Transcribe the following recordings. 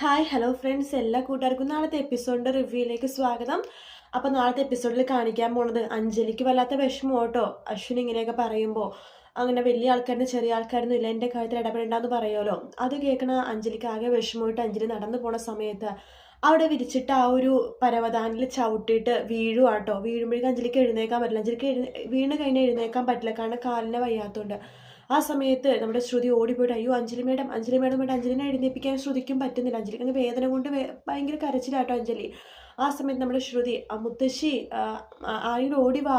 Hi hello friends എല്ലാ കൂട്ടുകാർക്കും നാളത്തെ എപ്പിസോഡിന്റെ റിവ്യൂയിലേക്ക് സ്വാഗതം. അപ്പോൾ നാളത്തെ എപ്പിസോഡിൽ കാണിക്കാൻ പോണത് അഞ്ജലിക്ക് വല്ലാത്ത വിഷമം കേട്ടോ. അശ്വിൻ ഇങ്ങനെയൊക്കെ പറയുമ്പോൾ അങ്ങനെ വലിയ ആൾക്കാരിന് ചെറിയ ആൾക്കാരൊന്നും ഇല്ല. എന്റെ കാര്യത്തിൽ ഇടപെടേണ്ടെന്ന് പറയുമല്ലോ. അത് കേൾക്കണ അഞ്ജലിക്ക് ആകെ വിഷമമായിട്ട് അഞ്ജലി നടന്നു പോണ സമയത്ത് അവിടെ വിരിച്ചിട്ട് ആ ഒരു പരവതാനിൽ ചവിട്ടിയിട്ട് വീഴുവാട്ടോ. വീഴുമ്പോഴേക്കും അഞ്ജലിക്ക് എഴുന്നേക്കാൻ പറ്റില്ല. അഞ്ജലിക്ക് എഴുന്നേ വീണ് കഴിഞ്ഞാൽ എഴുന്നേക്കാൻ പറ്റില്ല. കാരണം കാലിനെ വയ്യാത്തതുകൊണ്ട് ആ സമയത്ത് നമ്മുടെ ശ്രുതി ഓടിപ്പോയിട്ട് അയ്യോ അഞ്ജലി മേഡം അഞ്ജലി മേഡം വേണ്ട അഞ്ജലിനെ എഴുന്നേപ്പിക്കാൻ ശ്രുതിക്കും പറ്റുന്നില്ല. അഞ്ജലിക്ക് അങ്ങ് വേദന കൊണ്ട് ഭയങ്കര കരച്ചിലാട്ടോ അഞ്ജലി. ആ സമയത്ത് നമ്മുടെ ശ്രുതി മുത്തശ്ശി ആരെങ്കിലും ഓടി വാ.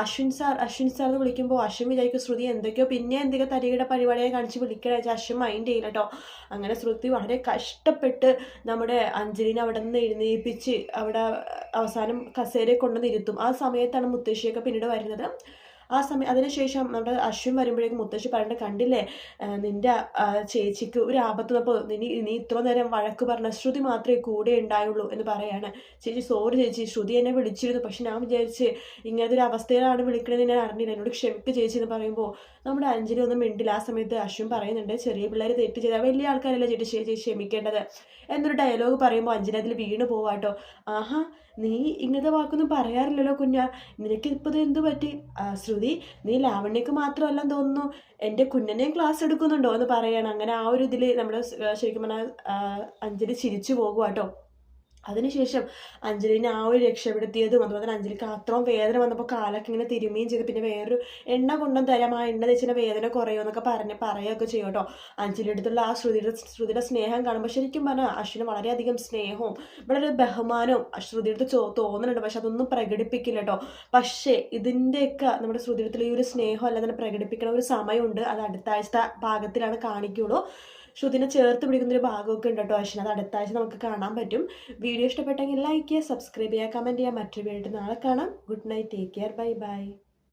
അശ്വിൻ സാർ അശ്വിൻ സാർ എന്ന് വിളിക്കുമ്പോൾ അശ്വിൻ വിചാരിക്കും ശ്രുതി എന്തൊക്കെയോ പിന്നെ എന്തൊക്കെയോ തരികിട പരിപാടിയെ കാണിച്ച് വിളിക്കണ. വെച്ചാൽ അശ്വിൻ മൈൻഡ് ചെയ്യില്ല കേട്ടോ അങ്ങനെ ശ്രുതി വളരെ കഷ്ടപ്പെട്ട് നമ്മുടെ അഞ്ജലിനെ അവിടെ നിന്ന് എഴുന്നേൽപ്പിച്ച് അവിടെ അവസാനം കസേരയെ കൊണ്ടുവന്ന് ആ സമയത്താണ് മുത്തശ്ശിയൊക്കെ പിന്നീട് വരുന്നത്. ആ സമയം അതിനുശേഷം നമ്മുടെ അശ്വിൻ വരുമ്പോഴേക്കും മുത്തശ്ശി പറഞ്ഞിട്ട് കണ്ടില്ലേ? നിന്റെ ചേച്ചിക്ക് ഒരു ആപത്ത് വന്നപ്പോൾ നീ നീ ഇത്ര നേരം വഴക്ക് പറഞ്ഞ ശ്രുതി മാത്രമേ കൂടെ ഉണ്ടായുള്ളൂ എന്ന് പറയാണ്. ചേച്ചി സോറി ചേച്ചി ശ്രുതി എന്നെ വിളിച്ചിരുന്നു. പക്ഷെ ഞാൻ വിചാരിച്ച് ഇങ്ങനത്തെ ഒരു അവസ്ഥയിലാണ് വിളിക്കണമെന്ന് ഞാൻ അറിഞ്ഞില്ല. എന്നോട് ക്ഷമിക്ക് ചേച്ചി എന്ന് പറയുമ്പോൾ നമ്മുടെ അഞ്ജലി ഒന്നും മിണ്ടില്ല. ആ സമയത്ത് അശ്വിൻ പറയുന്നുണ്ട് ചെറിയ പിള്ളേർ തെറ്റ് ചെയ്താൽ വലിയ ആൾക്കാരല്ല ചേച്ചി ചേച്ചി ക്ഷമിക്കേണ്ടത്? എന്നൊരു ഡയലോഗ് പറയുമ്പോൾ അഞ്ജലി അതിൽ വീണ് പോവാട്ടോ ആഹാ നീ ഇങ്ങനത്തെ വാക്കൊന്നും പറയാറില്ലല്ലോ കുഞ്ഞ. നിനക്ക് ഇപ്പോൾ ഇത് എന്ത് പറ്റി? ആ, ശ്രുതി നീ ലാവണ്യക്ക് മാത്രമല്ല തോന്നുന്നു. എന്റെ കുഞ്ഞനെയും ക്ലാസ് എടുക്കുന്നുണ്ടോ? എന്ന് പറയണം. അങ്ങനെ ആ ഒരു ഇതിൽ നമ്മൾ ശരിക്കും പറഞ്ഞാൽ അഞ്ജലി ചിരിച്ചു പോകുക കേട്ടോ അതിനുശേഷം അഞ്ജലിനെ ആ ഒരു രക്ഷപ്പെടുത്തിയതും അതുപോലെ തന്നെ അഞ്ജലിക്ക് അത്രയും വേദന വന്നപ്പോൾ കാലൊക്കെ ഇങ്ങനെ തിരുമുകയും ചെയ്ത്. പിന്നെ വേറൊരു എണ്ണ കൊണ്ടും തരാം. ആ എണ്ണ തേച്ചിന്റെ വേദന കുറയുമെന്നൊക്കെ പറഞ്ഞ് പറയുകയൊക്കെ ചെയ്യും കേട്ടോ. അഞ്ജലിയുടെ അടുത്തുള്ള ആ ശ്രുതിയുടെ ശ്രുതിയുടെ സ്നേഹം കാണുമ്പോൾ ശരിക്കും പറഞ്ഞാൽ അശ്വിന് വളരെയധികം സ്നേഹവും വളരെ ബഹുമാനവും ശ്രുതിയുടെ ചോ തോന്നുന്നുണ്ട് പക്ഷെ അതൊന്നും പ്രകടിപ്പിക്കില്ല കേട്ടോ. പക്ഷേ ഇതിന്റെയൊക്കെ നമ്മുടെ ശ്രുതിയുടെ ഈ ഒരു സ്നേഹം അല്ലാതെ പ്രകടിപ്പിക്കണ ഒരു സമയമുണ്ട്. അത് അടുത്ത ആഴ്ച ഭാഗത്തിലാണ് കാണിക്കുള്ളൂ. ശ്രുതിനെ ചേർത്ത് പിടിക്കുന്ന ഒരു ഭാഗമൊക്കെ ഉണ്ട് കേട്ടോ അശ്വിന അത് അടുത്ത ആഴ്ച നമുക്ക് കാണാൻ പറ്റും. വീഡിയോ ഇഷ്ടപ്പെട്ടെങ്കിൽ ലൈക്ക് ചെയ്യുക സബ്സ്ക്രൈബ് ചെയ്യുക കമന്റ് ചെയ്യുക. മറ്റൊരു വീഡിയോ നാളെ കാണാം. Good night take care bye bye